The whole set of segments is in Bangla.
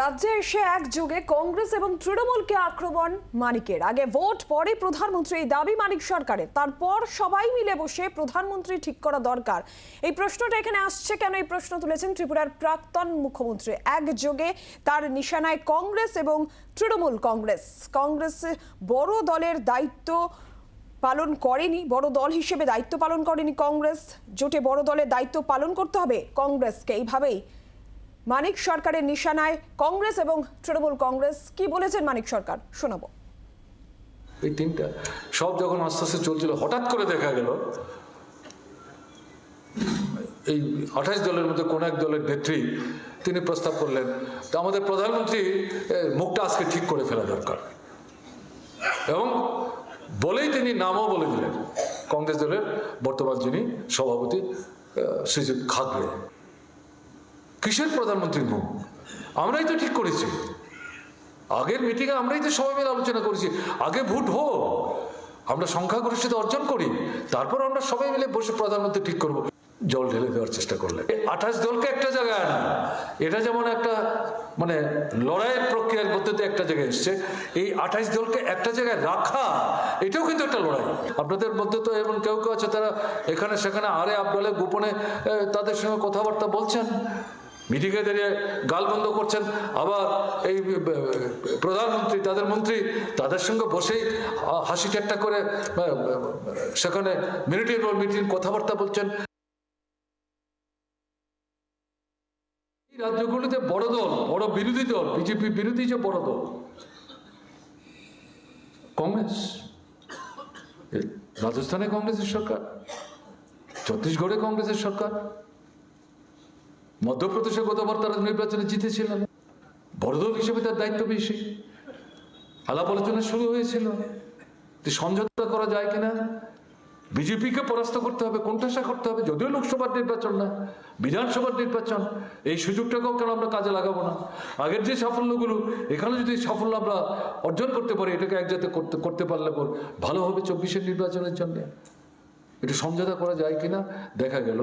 রাজ্যে এসে একযোগে কংগ্রেস এবং তৃণমূলকে আক্রমণ মানিকের। আগে ভোট, পরে প্রধানমন্ত্রী, এই দাবি মানিক সরকারের। তারপর সবাই মিলে বসে প্রধানমন্ত্রী ঠিক করা দরকার। এই প্রশ্নটা এখানে আসছে কেন? এই প্রশ্ন তুলেছেন ত্রিপুরার প্রাক্তন মুখ্যমন্ত্রী। একযোগে তার নিশানায় কংগ্রেস এবং তৃণমূল কংগ্রেস। কংগ্রেস বড় দলের দায়িত্ব পালন করেনি, বড় দল হিসেবে দায়িত্ব পালন করেনি কংগ্রেস। জোটে বড় দলের দায়িত্ব পালন করতে হবে কংগ্রেসকে। এইভাবেই মানিক সরকারের নিশানায় কংগ্রেস এবং তৃণমূল কংগ্রেস। কি বলেছেন মানিক সরকার? শোনাবো। এই তিনটা সব যখন আস্তে আস্তে চলছিল, হঠাৎ করে দেখা গেল, এই আঠাশ দলের মধ্যে কোন এক দলের নেত্রী তিনি প্রস্তাব করলেন, তো আমাদের প্রধানমন্ত্রী মুখটা আজকে ঠিক করে ফেলা দরকার। এবং বলেই তিনি নামও বলে দিলেন। কংগ্রেস দলের বর্তমান যিনি সভাপতি শ্রীযুক্ত খাগড়ে। কিসের প্রধানমন্ত্রী মুখ আমরাই তো ঠিক করেছি। আগের মিটিংয়ে আমরাই তো সবাই মিলে আলোচনা করেছি। আগে ভোট হোক, আমরা সংখ্যাগরিষ্ঠতা অর্জন করি, তারপর আমরা সবাই মিলে বসে প্রধানমন্ত্রী ঠিক করব। জল ঢেলে দেওয়ার চেষ্টা করলেন আঠাশ দলকে একটা জায়গায় আনা। এটা যেমন একটা মানে লড়াইয়ের প্রক্রিয়ার মধ্যে একটা জায়গায় এসছে, এই আঠাশ দলকে একটা জায়গায় রাখা, এটাও কিন্তু একটা লড়াই। আপনাদের মধ্যে তো এমন কেউ কেউ আছে, তারা এখানে সেখানে আরে আবডালে গোপনে তাদের সঙ্গে কথাবার্তা বলছেন। মিটিংয়ে দাঁড়িয়ে গাল বন্ধ করছেন। আবার এই প্রধানমন্ত্রী, তাদের মন্ত্রী, তাদের সঙ্গে বসেই হাসি ঠাট্টা করে সেখানে মিনিটের পর মিনিট কথাবার্তা বলছেন। রাজ্যগুলিতে বড় দল, বড় বিরোধী দল, বিজেপি বিরোধী যে বড় দল, কংগ্রেস রাজস্থানে কংগ্রেসের সরকার, ছত্তিশগড়ে কংগ্রেসের সরকার মধ্যপ্রদেশে গতবার তারা নির্বাচনে জিতেছিলেন। বড় দল হিসেবে তার দায়িত্ব বেশি। আলাপ আলোচনা শুরু হয়েছিল। সমঝোতা করা যায় কিনা? বিজেপিকে পরাস্ত করতে হবে কোনটাসা করতে হবে? যদিও লোকসভার নির্বাচন না, বিধানসভার নির্বাচন, এই সুযোগটাকেও কেন আমরা কাজে লাগাবো না? আগের যে সাফল্যগুলো, এখানে যদি সাফল্য আমরা অর্জন করতে পারি, এটাকে একজাতে করতে করতে পারলে পর ভালো হবে চব্বিশের নির্বাচনের জন্য। এটা সমঝোতা করা যায় কিনা? দেখা গেল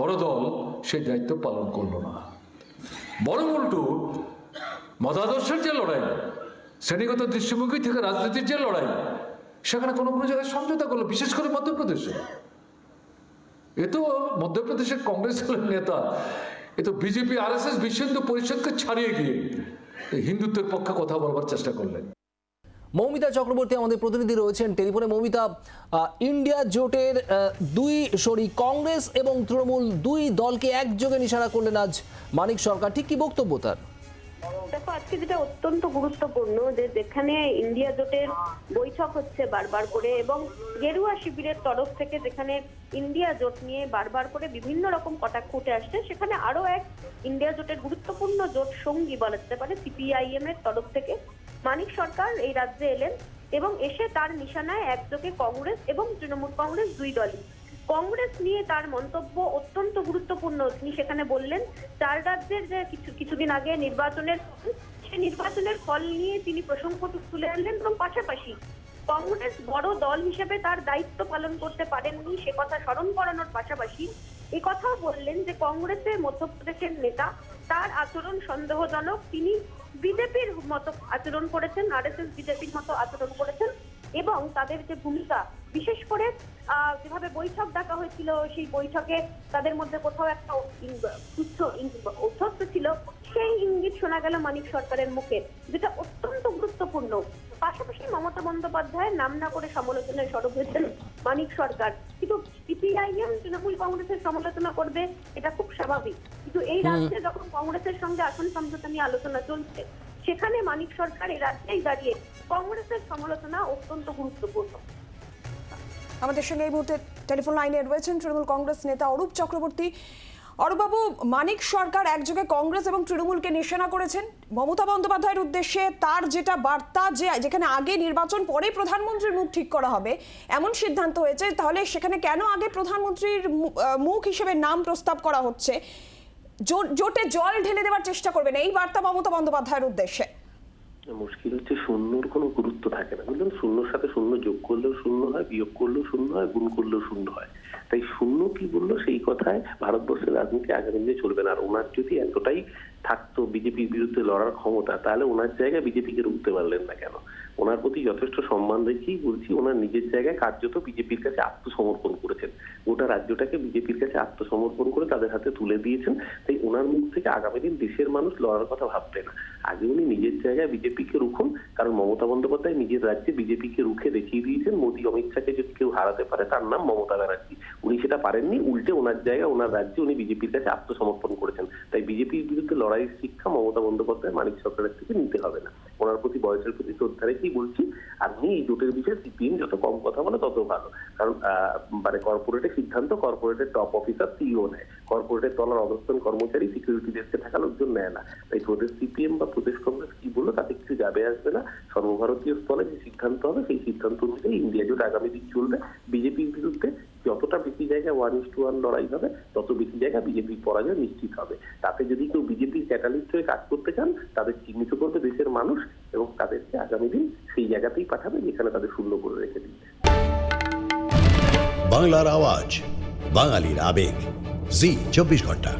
বড় দল সেই দায়িত্ব পালন করল না। বড় উল্টো মতাদর্শের যে লড়াই, শ্রেণীগত দৃষ্টিভঙ্গি থেকে রাজনীতির যে লড়াই, সেখানে কোনো কোনো জায়গায় সমঝোতা করল, বিশেষ করে মধ্যপ্রদেশে। এ তো মধ্যপ্রদেশের কংগ্রেস দলের নেতা, এ তো বিজেপি আর এস এস বিশ্ব পরিষদকে ছাড়িয়ে গিয়ে হিন্দুত্বের পক্ষে কথা বলবার চেষ্টা করলেন। মৌমিতা চক্রবর্তী আমাদের প্রতিনিধি রয়েছেন টেলিফোনে। মৌমিতা ইন্ডিয়া জোটের দুই সরি কংগ্রেস এবং তৃণমূল দুই দলকে একযোগে নিশানা করলেন আজ মানিক সরকার। ঠিক কি বক্তব্য তার? দেখো, আজকে যেটা অত্যন্ত গুরুত্বপূর্ণ যে যেখানে ইন্ডিয়া জোটের বৈঠক হচ্ছে বারবার করে এবং গেরুয়া শিবিরের তরফ থেকে যেখানে ইন্ডিয়া জোট নিয়ে বারবার করে বিভিন্ন রকম কটাক্ষ উঠে আসছে, সেখানে আরও এক ইন্ডিয়া জোটের গুরুত্বপূর্ণ জোট সঙ্গী বলা যেতে পারে সিপিআইএম এর তরফ থেকে। মানিক সরকার এই রাজ্যে এলেন এবং এসে তার নিশানায় একযোগে কংগ্রেস এবং তৃণমূল কংগ্রেস দুই দলই। কংগ্রেস নিয়ে তার মন্তব্য অত্যন্ত গুরুত্বপূর্ণ। তিনি সেখানে বললেন, চার রাজ্যের যে কিছু, কিছুদিন আগে নির্বাচনের সে নির্বাচনের ফল নিয়ে তিনি প্রসঙ্গটুকু তুলে আনলেন এবং পাশাপাশি কংগ্রেস বড় দল হিসেবে তার দায়িত্ব পালন করতে পারেননি, সে কথা স্মরণ করানোর পাশাপাশি এ কথাও বললেন যে কংগ্রেসের মধ্যপ্রদেশের নেতা, তার আচরণ সন্দেহজনক। তিনি বিজেপির মতো আচরণ করেছেন আরএসএস বিজেপির মতো আচরণ করেছেন এবং তাদের যে ভূমিকা, বিশেষ করে যেভাবে বৈঠক ডাকা হয়েছিল, সেই বৈঠকে তাদের মধ্যে কোথাও একটা তুচ্ছ অধ্যক্ষ ছিল। সেই ইঙ্গিত শোনা গেল মানিক সরকারের মুখে, যেটা অত্যন্ত গুরুত্বপূর্ণ। পাশাপাশি মমতা বন্দ্যোপাধ্যায়ের নাম না করে সমালোচনায় সরব হয়েছেন মানিক সরকার। কিন্তু সিপিআইএম তৃণমূল কংগ্রেসের সমালোচনা করবে এটা খুব স্বাভাবিক। কিন্তু এই রাজ্যে যখন কংগ্রেসের সঙ্গে আসন সমঝোতা নিয়ে আলোচনা চলছে সেখানে মানিক সরকার এই রাজ্যেই দাঁড়িয়ে কংগ্রেসের সমালোচনা অত্যন্ত গুরুত্বপূর্ণ। আমাদের সঙ্গে এই মুহূর্তে টেলিফোন লাইনে রয়েছেন তৃণমূল কংগ্রেস নেতা অরূপ চক্রবর্তী। অরূপবাবু মানিক সরকার একযোগে কংগ্রেস এবং তৃণমূলকে নিশানা করেছেন। মমতা বন্দ্যোপাধ্যায়ের উদ্দেশ্যে তার যেটা বার্তা যে যেখানে আগে নির্বাচন, পরে প্রধানমন্ত্রীর মুখ ঠিক করা হবে, এমন সিদ্ধান্ত হয়েছে। তাহলে সেখানে কেন আগে প্রধানমন্ত্রীর মুখ হিসেবে নাম প্রস্তাব করা হচ্ছে? জোটে জল ঢেলে দেওয়ার চেষ্টা করবেন। এই বার্তা মমতা বন্দ্যোপাধ্যায়ের উদ্দেশ্যে। মুশকিল হচ্ছে শূন্যর কোনো গুরুত্ব থাকে না। বুঝলেন? শূন্যর সাথে শূন্য যোগ করলেও শূন্য হয়, বিয়োগ করলেও শূন্য হয়, গুণ করলেও শূন্য হয়। তাই শূন্য কি বলল? সেই কথায় ভারতবর্ষের রাজনীতি আগামী দিনে চলবে না। আর ওনার যদি এতটাই থাকতো, বিজেপির বিরুদ্ধে লড়ার ক্ষমতা, তাহলে ওনার জায়গায় বিজেপিকে রুখতে পারলেন না কেন? ওনার প্রতি যথেষ্ট সম্মান রেখেই বলছি, ওনার নিজের জায়গায় কার্যত বিজেপির কাছে আত্মসমর্পণ করেছেন। গোটা রাজ্যটাকে বিজেপির কাছে আত্মসমর্পণ করে তাদের হাতে তুলে দিয়েছেন। তাই ওনার মুখ থেকে আগামী দিন দেশের মানুষ লড়ার কথা ভাববে না। আগে উনি নিজের জায়গায় বিজেপিকে রুখুন, কারণ মমতা বন্দ্যোপাধ্যায় নিজের রাজ্যে বিজেপিকে রুখে দেখিয়ে দিয়েছেন। মোদী অমিত শাহকে যদি কেউ হারাতে পারে, তার নাম মমতা ব্যানার্জি। উনি সেটা পারেননি, উল্টে ওনার জায়গায় ওনার রাজ্যে উনি বিজেপির কাছে আত্মসমর্পণ করেছেন। তাই বিজেপির বিরুদ্ধে লড়াইয়ের শিক্ষা মমতা বন্দ্যোপাধ্যায়, মানিক সরকারের থেকে নিতে হবে না। ওনার প্রতি, বয়সের প্রতি শ্রদ্ধা রেখেই বলছি আমি এই জোটের বিষয়ে সিপিএম যত কম কথা বলে তত ভালো। কারণ মানে কর্পোরেটের সিদ্ধান্ত কর্পোরেটের টপ অফিসার সিইও নেয়। কর্পোরেটের তলার অবস্থান কর্মচারী সিকিউরিটি ডেস্কে থাকা লোকজন নেয় না। তাই প্রদেশ সিপিএম বা প্রদেশ কংগ্রেস কি বলল তাতে কিছু যাবে আসবে না। সর্বভারতীয় স্তরে যে সিদ্ধান্ত হবে, সেই সিদ্ধান্ত অনুযায়ী ইন্ডিয়া জোট আগামী দিন চলবে। বিজেপির বিরুদ্ধে যতটা বেশি জায়গায় ওয়ান ইস টু ওয়ান লড়াই হবে, তত বেশি জায়গায় বিজেপির পরাজয় নিশ্চিত হবে। তাতে যদি কেউ বিজেপির ক্যাটালিস্ট হয়ে কাজ করতে চান, তাদের চিহ্নিত করবে দেশের মানুষ এবং তাদেরকে আগামী দিন সেই জায়গাতেই পাঠাবে যেখানে তাদের শূন্য করে রেখে দিন বাংলার আওয়াজ, বাঙালির আবেগ। জি, চব্বিশ ঘণ্টা।